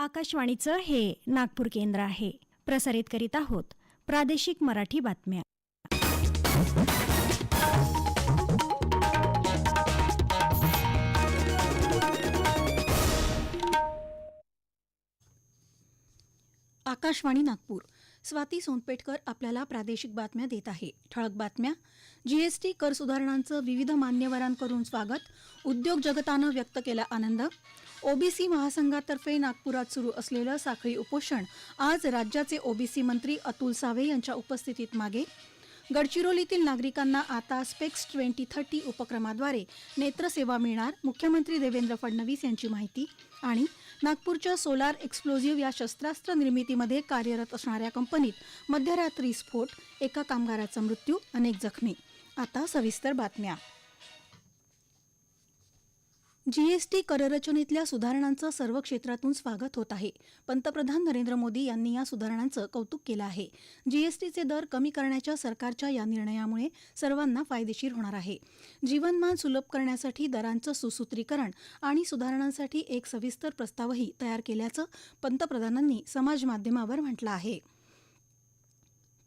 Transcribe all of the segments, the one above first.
आकाशवाणीचं हे नागपूर केंद्र आहे. प्रसारित करीत आहोत प्रादेशिक मराठी बातम्या. आकाशवाणी नागपूर. स्वाती सोनपेटकर आपल्याला प्रादेशिक बातम्या देत आहे. ठळक बातम्या. जीएसटी कर सुधारणांचं विविध मान्यवरांकडून स्वागत. उद्योग जगतानं व्यक्त केला आनंद. ओबीसी महासंघातर्फे नागपुरात सुरू असलेलं साखळी उपोषण आज राज्याचे ओबीसी मंत्री अतुल सावे यांच्या उपस्थितीत मागे. गडचिरोलीतील नागरिकांना आता स्पेक्स ट्वेंटी थर्टी उपक्रमाद्वारे नेत्रसेवा मिळणार मुख्यमंत्री देवेंद्र फडणवीस यांची माहिती आणि नागपूरच्या सोलार एक्सप्लोझिव्ह या शस्त्रास्त्र निर्मितीमध्ये कार्यरत असणाऱ्या कंपनीत मध्यरात्री स्फोट एका कामगाराचा मृत्यू अनेक जखमी. आता सविस्तर बातम्या. जीएसटी कररचनेतल्या सुधारणांचं सर्व क्षेत्रातून स्वागत होत आहे. पंतप्रधान नरेंद्र मोदी यांनी या सुधारणांचं कौतुक केलं आहे. जीएसटीचे दर कमी करण्याच्या सरकारच्या या निर्णयामुळे सर्वांना फायदेशीर होणार आहे. जीवनमान सुलभ करण्यासाठी दरांचं सुसूत्रीकरण आणि सुधारणांसाठी एक सविस्तर प्रस्तावही तयार केल्याचं पंतप्रधानांनी समाजमाध्यमावर म्हटलं आहे.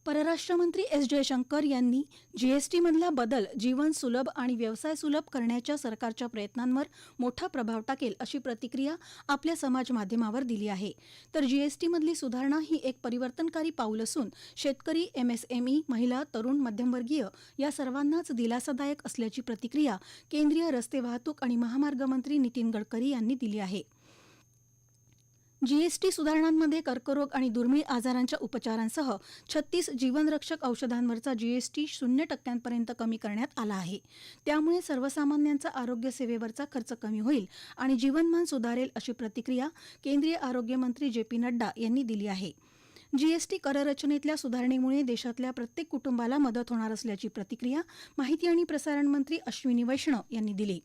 परराष्ट्रमंत्री एस जयशंकर यांनी जीएसटीमधला बदल जीवन सुलभ आणि व्यवसाय सुलभ करण्याच्या सरकारच्या प्रयत्नांवर मोठा प्रभाव टाकेल अशी प्रतिक्रिया आपल्या समाज माध्यमावर दिली आहे. तर जीएसटीमधली सुधारणा ही एक परिवर्तनकारी पाऊल असून शेतकरी एमएसएमई महिला तरुण मध्यमवर्गीय या सर्वांनाच दिलासादायक असल्याची प्रतिक्रिया केंद्रीय रस्ते वाहतूक आणि महामार्ग मंत्री नितीन गडकरी यांनी दिली आहे. जीएसटी सुधारणांमध्ये कर्करोग आणि दुर्मिळ आजारांच्या उपचारांसह छत्तीस जीवनरक्षक औषधांवरचा जीएसटी शून्य टक्क्यांपर्यंत कमी करण्यात आला आहे. त्यामुळे सर्वसामान्यांचा आरोग्य सेवेवरचा खर्च कमी होईल आणि जीवनमान सुधारेल अशी प्रतिक्रिया केंद्रीय आरोग्यमंत्री जे पी नड्डा यांनी दिली आहे. जीएसटी कररचनेतल्या सुधारणेमुळे देशातल्या प्रत्येक कुटुंबाला मदत होणार असल्याची प्रतिक्रिया माहिती आणि प्रसारण मंत्री अश्विनी वैष्णव यांनी दिली.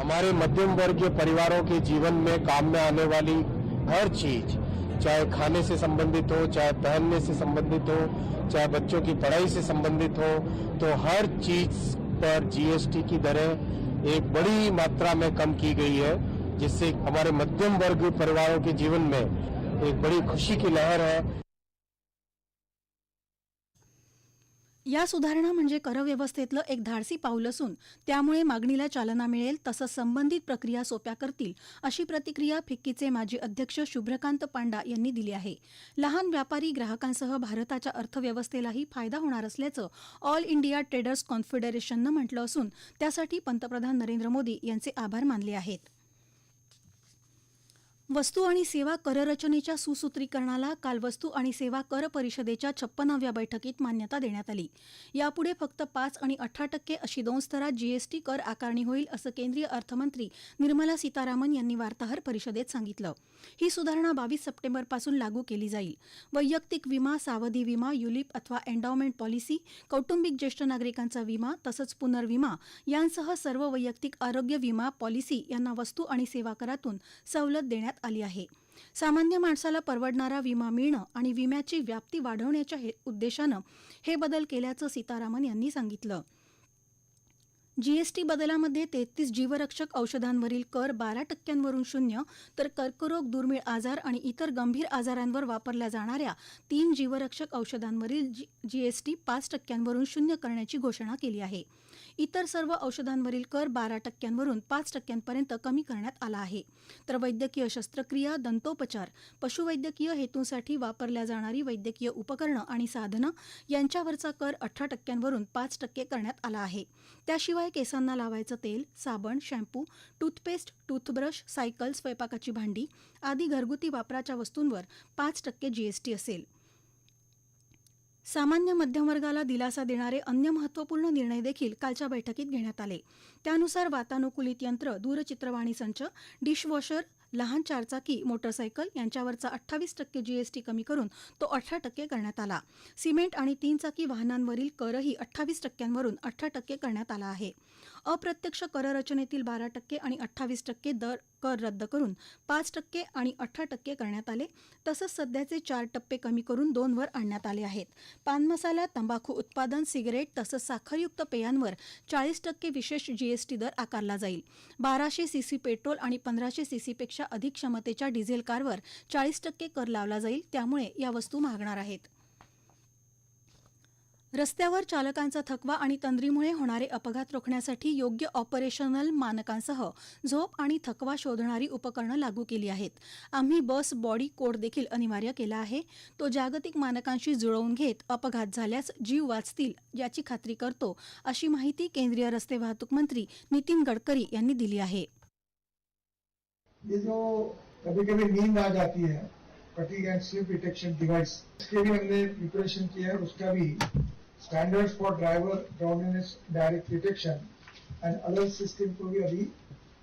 हमारे मध्यम वर्ग के परिवारों के जीवन में काम में आने वाली हर चीज़, चाहे खाने से संबंधित हो, चाहे पहनने से संबंधित हो, चाहे बच्चों की पढ़ाई से संबंधित हो तो हर चीज़ पर जीएसटी की दरें एक बड़ी मात्रा में कम की गई है, जिससे हमारे मध्यम वर्ग परिवारों के जीवन में एक बड़ी खुशी की लहर है। या सुधारणा म्हणजे करव्यवस्थेतलं एक धाडसी पाऊल असून त्यामुळे मागणीला चालना मिळेल तसंच संबंधित प्रक्रिया सोप्या करतील अशी प्रतिक्रिया फिक्कीचे माजी अध्यक्ष शुभ्रकांत पांडा यांनी दिली आहे. लहान व्यापारी ग्राहकांसह भारताच्या अर्थव्यवस्थेलाही फायदा होणार असल्याचं ऑल इंडिया ट्रेडर्स कॉन्फेडरेशननं म्हटलं असून त्यासाठी पंतप्रधान नरेंद्र मोदी यांचे आभार मानले आहेत. वस्तू आणि सेवा कररचनेच्या सुसूत्रीकरणाला काल वस्तू आणि सेवा कर परिषदेच्या छप्पनाव्या बैठकीत मान्यता देण्यात आली. यापुढे फक्त पाच आणि अठरा टक्के अशी दोन स्तरात जीएसटी कर आकारणी होईल असं केंद्रीय अर्थमंत्री निर्मला सीतारामन यांनी वार्ताहर परिषदेत सांगितलं. ही सुधारणा बावीस सप्टेंबरपासून लागू केली जाईल. वैयक्तिक विमा सावधी विमा युलिप अथवा एन्डॉमेंट पॉलिसी कौटुंबिक ज्येष्ठ नागरिकांचा विमा तसंच पुनर्विमा यांसह सर्व वैयक्तिक आरोग्य विमा पॉलिसी यांना वस्तू आणि सेवा करातून सवलत देण्यात आली आहे. सामान्य माणसाला परवडणारा विमा मिळणं आणि विम्याची व्याप्ती वाढवण्याच्या हे उद्देशानं हे बदल केल्याचं सीतारामन यांनी सांगितलं. जीएसटी बदलामध्ये तेहतीस जीवरक्षक औषधांवरील कर बारा टक्क्यांवरून शून्य तर कर्करोग दुर्मिळ आजार आणि इतर गंभीर आजारांवर वापरल्या जाणाऱ्या तीन जीवरक्षक औषधांवरील जीएसटी पाच टक्क्यांवरून शून्य करण्याची घोषणा केली आहे. इतर सर्व औषधांवरील कर बारा टक्क्यांवरून पाच टक्क्यांपर्यंत कमी करण्यात आला आहे. तर वैद्यकीय शस्त्रक्रिया दंतोपचार पशुवैद्यकीय हेतूंसाठी वापरल्या जाणारी वैद्यकीय उपकरणं आणि साधनं यांच्यावरचा कर अठरा टक्क्यांवरून पाच टक्के करण्यात आला आहे. त्याशिवाय केसांना लावायचं तेल साबण शॅम्पू टूथपेस्ट टूथब्रश सायकल स्वयंपाकाची भांडी आदी घरगुती वापराच्या वस्तूंवर पाच टक्के जीएसटी असेल. सामान्य मध्यमवर्गाला दिलासा देणारे अन्य महत्त्वपूर्ण निर्णय देखील कालच्या बैठकीत घेण्यात आले. त्यानुसार वातानुकूलित यंत्र दूरचित्रवाणी संच डिशवॉशर लहान चारचाकी मोटरसायकल यांच्यावरचा अठ्ठावीस टक्के जीएसटी कमी करून तो अठरा टक्के करण्यात आला. सिमेंट आणि तीन चाकी वाहनांवरील करही अठ्ठावीस टक्क्यांवरून अठरा टक्के करण्यात आला आहे. अप्रत्यक्ष कररचनेतील बारा टक्के आणि अठ्ठावीस टक्के दर कर रद्द करून पाच टक्के आणि अठरा टक्के करण्यात आले. तसंच सध्याचे चार टप्पे कमी करून दोनवर आणण्यात आले आहेत. पानमसाला तंबाखू उत्पादन सिगरेट तसंच साखरयुक्त पेयांवर चाळीस टक्के विशेष जी जीएसटी दर आकारला जाईल. बाराशे सीसी पेट्रोल आणि पंधराशे सीसीपेक्षा अधिक क्षमतेच्या डिझेल कारवर चाळीस टक्के कर लावला जाईल त्यामुळे या वस्तू महागणार आहेत. रस्त्यावर चालकांचा थकवा आणि तंद्रीमुळे होणारे अपघात रोखण्यासाठी योग्य ऑपरेशनल मानकांसह झोप आणि थकवा शोधणारी उपकरणं लागू केली आहेत. आम्ही बस बॉडी कोड देखील अनिवार्य केला आहे. तो जागतिक मानकांशी जुळवून घेत अपघात झाल्यास जीव वाचतील याची खात्री करतो अशी माहिती केंद्रीय रस्ते वाहतूक मंत्री नितीन गडकरी यांनी दिली आहे. ये जो कभी कभी नींद आ जाती है fatigue and sleep detection device इसके भी हमने प्रिपरेशन किया है उसका भी standards for driver drowsiness direct detection and alert system को भी अभी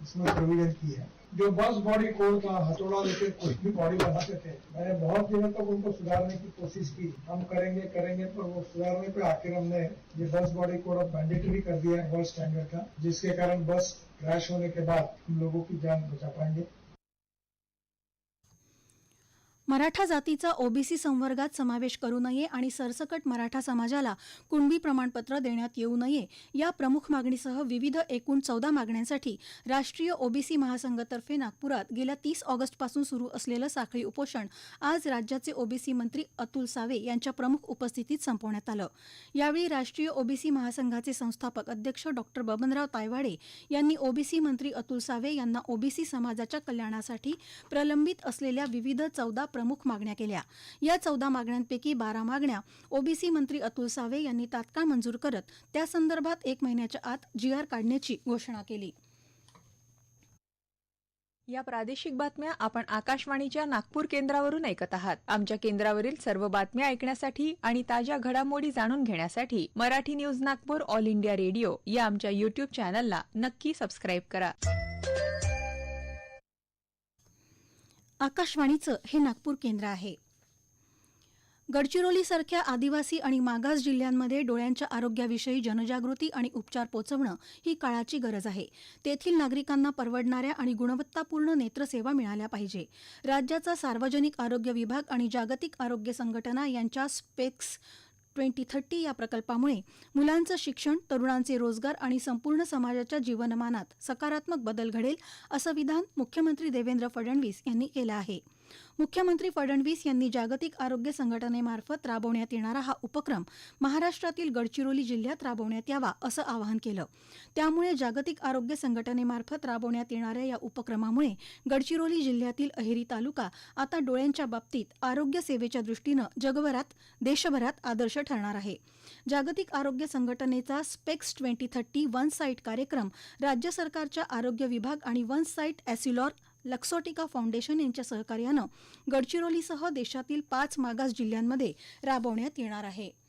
इसमें प्रोविज़न की है। जो बस बॉडी कोड का हथौड़ा लेकर कुछ भी बॉडी बनाते थे, मैंने बहुत दिनों तक उनको सुधारने की कोशिश की। हम करेंगे करेंगे, पर वो सुधारने पे आखिर हमने ये बस बॉडी कोड अब मैंडेटरी कर दिया है वर्ल्ड स्टैंडर्ड का, जिसके कारण बस क्रैश होने के बाद हम लोगों की जान बचा पाएँगे। मराठा जातीचा ओबीसी संवर्गात समावेश करू नये आणि सरसकट मराठा समाजाला कुणबी प्रमाणपत्र देण्यात येऊ नये या प्रमुख मागणीसह विविध एकूण चौदा मागण्यांसाठी राष्ट्रीय ओबीसी महासंघातर्फे नागपुरात गेल्या तीस ऑगस्टपासून सुरू असलेलं साखळी उपोषण आज राज्याचे ओबीसी मंत्री अतुल सावे यांच्या प्रमुख उपस्थितीत संपवण्यात आलं. यावेळी राष्ट्रीय ओबीसी महासंघाचे संस्थापक अध्यक्ष डॉक्टर बबनराव तायवाडे यांनी ओबीसी मंत्री अतुल सावे यांना ओबीसी समाजाच्या कल्याणासाठी प्रलंबित असलेल्या विविध चौदा प्रमुख मागण्या केल्या. या चौदा मागण्यांपैकी बारा मागण्या ओबीसी मंत्री अतुल सावे यांनी तात्काळ मंजूर करत त्या संदर्भात एक महिन्याच्या आत जी आर काढण्याची घोषणा केली. या प्रादेशिक बातम्या आपण आकाशवाणीच्या नागपूर केंद्रावरून ऐकत आहात. आमच्या केंद्रावरील सर्व बातम्या ऐकण्यासाठी आणि ताज्या घडामोडी जाणून घेण्यासाठी Marathi news Nagpur All India Radio या आमच्या युट्यूब चॅनलला नक्की सबस्क्राईब करा. आकाशवाणीचं हे नागपूर केंद्र आहे. गडचिरोलीसारख्या आदिवासी आणि मागास जिल्ह्यांमध्ये डोळ्यांच्या आरोग्याविषयी जनजागृती आणि उपचार पोचवणं ही काळाची गरज आहे. तेथील नागरिकांना परवडणाऱ्या आणि गुणवत्तापूर्ण नेत्रसेवा मिळाल्या पाहिजे. राज्याचा सार्वजनिक आरोग्य विभाग आणि जागतिक आरोग्य संघटना यांच्या स्पेक्स ट्वेंटी थर्टी या प्रकल्पामुळे मुलांचं शिक्षण तरुणांचे रोजगार आणि संपूर्ण समाजाच्या जीवनमानात सकारात्मक बदल घडेल असं विधान मुख्यमंत्री देवेंद्र फडणवीस यांनी केलं आहे. मुख्यमंत्री फडणवीस यांनी जागतिक आरोग्य संघटनेमार्फत राबवण्यात येणारा हा उपक्रम महाराष्ट्रातील गडचिरोली जिल्ह्यात राबवण्यात यावा असं आवाहन केलं. त्यामुळे जागतिक आरोग्य संघटनेमार्फत राबवण्यात येणाऱ्या या उपक्रमामुळे गडचिरोली जिल्ह्यातील अहेरी तालुका आता डोळ्यांच्या बाबतीत आरोग्य सेवेच्या दृष्टीनं जगभरात देशभरात आदर्श ठरणार आहे. जागतिक आरोग्य संघटनेचा specs twenty thirty OneSight कार्यक्रम राज्य सरकारच्या आरोग्य विभाग आणि OneSight Essilor Luxottica foundation यांच्या सहकार्यानं गडचिरोलीसह देशातील पाच मागास जिल्ह्यांमध्ये राबवण्यात येणार आहे.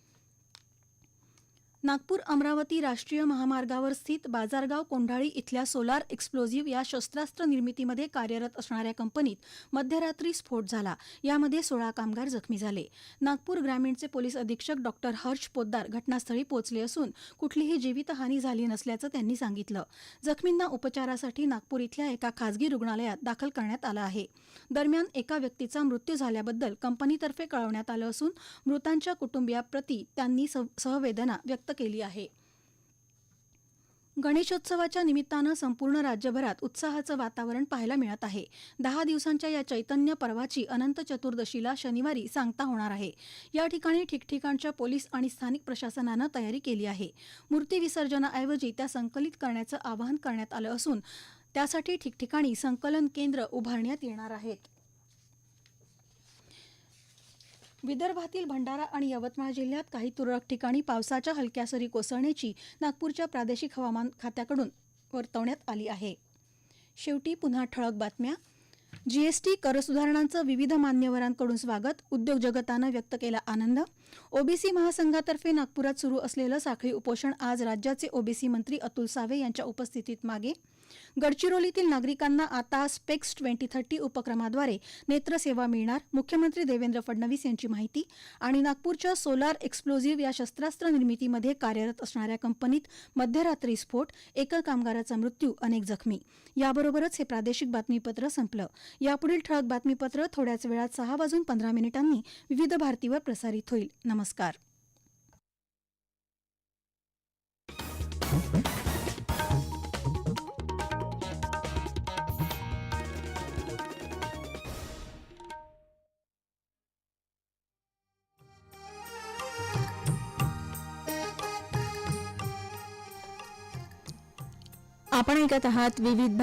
नागपूर अमरावती राष्ट्रीय महामार्गावर स्थित बाजारगाव कोंढाळी इथल्या सोलार एक्सप्लोझिव्ह या शस्त्रास्त्र निर्मितीमध्ये कार्यरत असणाऱ्या कंपनीत मध्यरात्री स्फोट झाला. यामध्ये सोळा कामगार जखमी झाले. नागपूर ग्रामीणचे पोलीस अधीक्षक डॉक्टर हर्ष पोद्दार घटनास्थळी पोहोचले असून कुठलीही जीवितहानी झाली नसल्याचं त्यांनी सांगितलं. जखमींना उपचारासाठी नागपूर इथल्या एका खासगी रुग्णालयात दाखल करण्यात आलं आहे. दरम्यान एका व्यक्तीचा मृत्यू झाल्याबद्दल कंपनीतर्फे कळवण्यात आलं असून मृतांच्या कुटुंबियाप्रती त्यांनी सहवेदना व्यक्त केली आहे. गणेशोत्सवाच्या निमित्तानं संपूर्ण राज्यभरात उत्साहाचं वातावरण पाहायला मिळत आहे. दहा दिवसांच्या या चैतन्य पर्वाची अनंत चतुर्दशीला शनिवारी सांगता होणार आहे. या ठिकाणी ठिकठिकाणच्या पोलीस आणि स्थानिक प्रशासनानं तयारी केली आहे. मूर्ती विसर्जनाऐवजी त्या संकलित करण्याचं आवाहन करण्यात आलं असून त्यासाठी ठिकठिकाणी संकलन केंद्र उभारण्यात येणार आहेत. विदर्भातील भंडारा आणि यवतमाळ जिल्ह्यात काही तुरळक ठिकाणी पावसाच्या हलक्या सरी कोसळण्याची नागपूरच्या प्रादेशिक हवामान खात्याकडून वर्तवण्यात आली आहे. शेवटी पुन्हा ठळक बातम्या. जीएसटी कर सुधारणांचं विविध मान्यवरांकडून स्वागत. उद्योग जगतानं व्यक्त केला आनंद. ओबीसी महासंघातर्फे नागपुरात सुरू असलेलं साखळी उपोषण आज राज्याचे ओबीसी मंत्री अतुल सावे यांच्या उपस्थितीत मागे. गडचिरोलीतील नागरिकांना आता स्पेक्स ट्वेंटी थर्टी उपक्रमाद्वारे नेत्रसेवा मिळणार. मुख्यमंत्री देवेंद्र फडणवीस यांची माहिती आणि नागपूरच्या सोलार एक्सप्लोझिव्ह या शस्त्रास्त्र निर्मितीमध्ये कार्यरत असणाऱ्या कंपनीत मध्यरात्री स्फोट एका कामगाराचा मृत्यू अनेक जखमी. याबरोबरच हे प्रादेशिक बातमीपत्र संपलं. यापुढील ठळक बातमीपत्र थोड्याच वेळात सहा वाजून पंधरा मिनिटांनी विविध भारतीवर प्रसारित होईल. नमस्कार. आपण ऐकत आहात विविध भारत